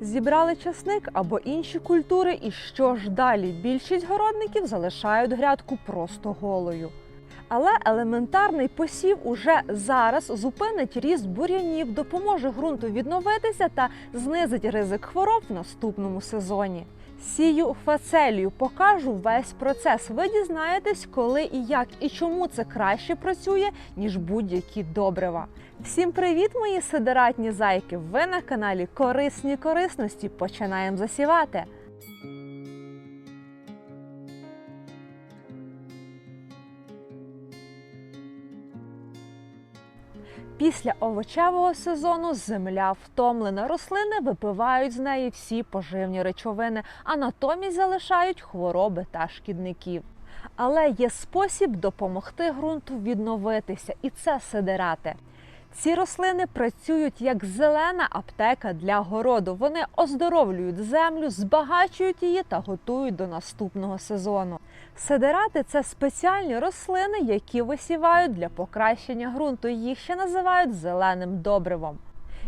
Зібрали часник або інші культури, і що ж далі? Більшість городників залишають грядку просто голою. Але елементарний посів уже зараз зупинить ріст бур'янів, допоможе ґрунту відновитися та знизить ризик хвороб в наступному сезоні. Сію фацелію, покажу весь процес. Ви дізнаєтесь, коли і як, і чому це краще працює, ніж будь-які добрива. Всім привіт, мої сидератні зайки! Ви на каналі Корисні корисності. Починаємо засівати. Після овочевого сезону земля втомлена. Рослини випивають з неї всі поживні речовини, а натомість залишають хвороби та шкідників. Але є спосіб допомогти ґрунту відновитися, і це сидирати. Ці рослини працюють як зелена аптека для городу. Вони оздоровлюють землю, збагачують її та готують до наступного сезону. Сидирати це спеціальні рослини, які висівають для покращення ґрунту. Їх ще називають зеленим добривом.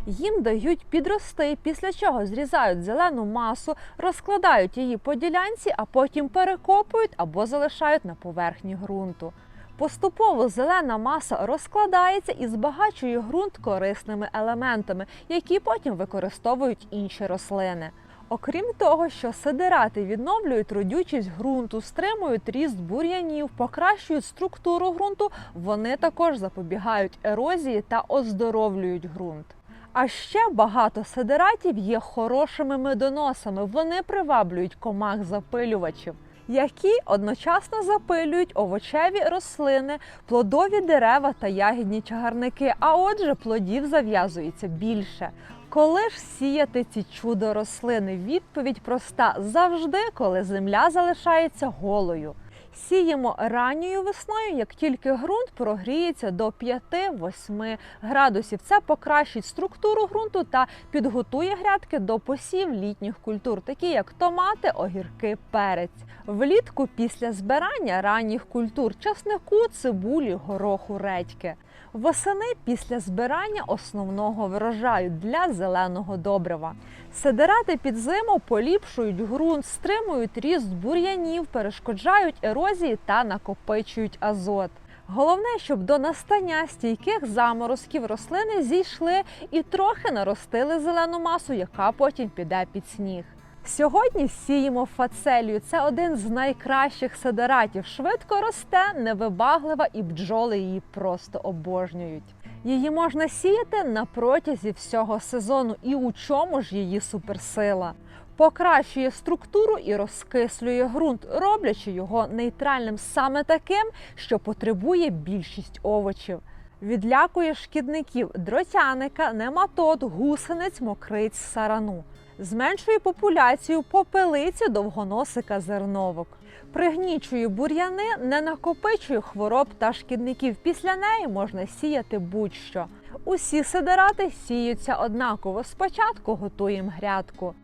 Їм дають підрости, після чого зрізають зелену масу, розкладають її по ділянці, а потім перекопують або залишають на поверхні ґрунту. Поступово зелена маса розкладається і збагачує ґрунт корисними елементами, які потім використовують інші рослини. Окрім того, що сидирати відновлюють родючість ґрунту, стримують ріст бур'янів, покращують структуру ґрунту, вони також запобігають ерозії та оздоровлюють ґрунт. А ще багато сидиратів є хорошими медоносами. Вони приваблюють комах запилювачів, які одночасно запилюють овочеві рослини, плодові дерева та ягідні чагарники. А отже, плодів зав'язується більше. Коли ж сіяти ці чудо рослини? Відповідь проста завжди, коли земля залишається голою. Сіємо ранньою весною, як тільки ґрунт прогріється до 5-8 градусів. Це покращить структуру ґрунту та підготує грядки до посів літніх культур, такі як томати, огірки, перець. Влітку після збирання ранніх культур часнику, цибулі, гороху, редьки. Восени після збирання основного врожаю для зеленого добрива. Сидирати під зиму поліпшують ґрунт, стримують ріст бур'янів, перешкоджають ерозії та накопичують азот. Головне, щоб до настання стійких заморозків рослини зійшли і трохи наростили зелену масу, яка потім піде під сніг. Сьогодні сіємо фацелію. Це один з найкращих сидератів. Швидко росте, невибаглива і бджоли її просто обожнюють. Її можна сіяти на протязі всього сезону. І у чому ж її суперсила? Покращує структуру і розкислює ґрунт, роблячи його нейтральним саме таким, що потребує більшість овочів. Відлякує шкідників дротяника, нематод, гусениць, мокриць, сарану. Зменшує популяцію попелиці довгоносика зерновок. Пригнічує бур'яни, не накопичує хвороб та шкідників. Після неї можна сіяти будь-що. Усі сидирати сіються однаково. Спочатку готуємо грядку.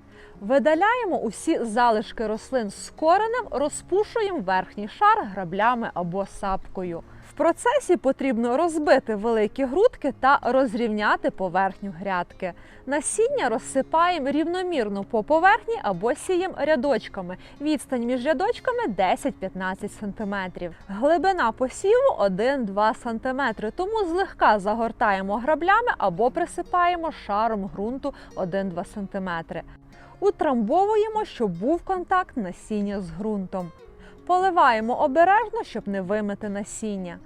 Видаляємо усі залишки рослин з коренем, розпушуємо верхній шар граблями або сапкою. В процесі потрібно розбити великі грудки та розрівняти поверхню грядки. Насіння розсипаємо рівномірно по поверхні або сіємо рядочками. Відстань між рядочками 10-15 см. Глибина посіву 1-2 см, тому злегка загортаємо граблями або присипаємо шаром ґрунту 1-2 см. Утрамбовуємо, щоб був контакт насіння з ґрунтом. Поливаємо обережно, щоб не вимити насіння.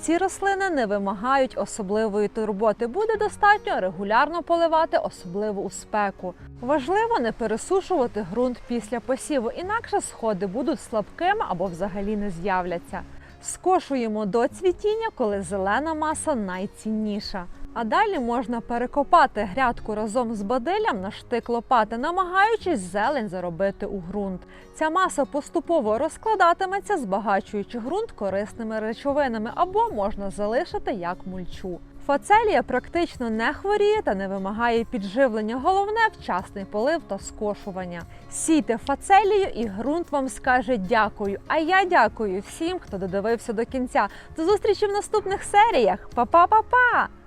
Ці рослини не вимагають особливої турботи. Буде достатньо регулярно поливати, особливо у спеку. Важливо не пересушувати ґрунт після посіву, інакше сходи будуть слабкими або взагалі не з'являться. Скошуємо до цвітіння, коли зелена маса найцінніша. А далі можна перекопати грядку разом з бадилям на штик лопати, намагаючись зелень заробити у ґрунт. Ця маса поступово розкладатиметься, збагачуючи ґрунт корисними речовинами, або можна залишити як мульчу. Фацелія практично не хворіє та не вимагає підживлення. Головне вчасний полив та скошування. Сійте фацелію і ґрунт вам скаже дякую. А я дякую всім, хто додивився до кінця. До зустрічі в наступних серіях. Па-па-па-па!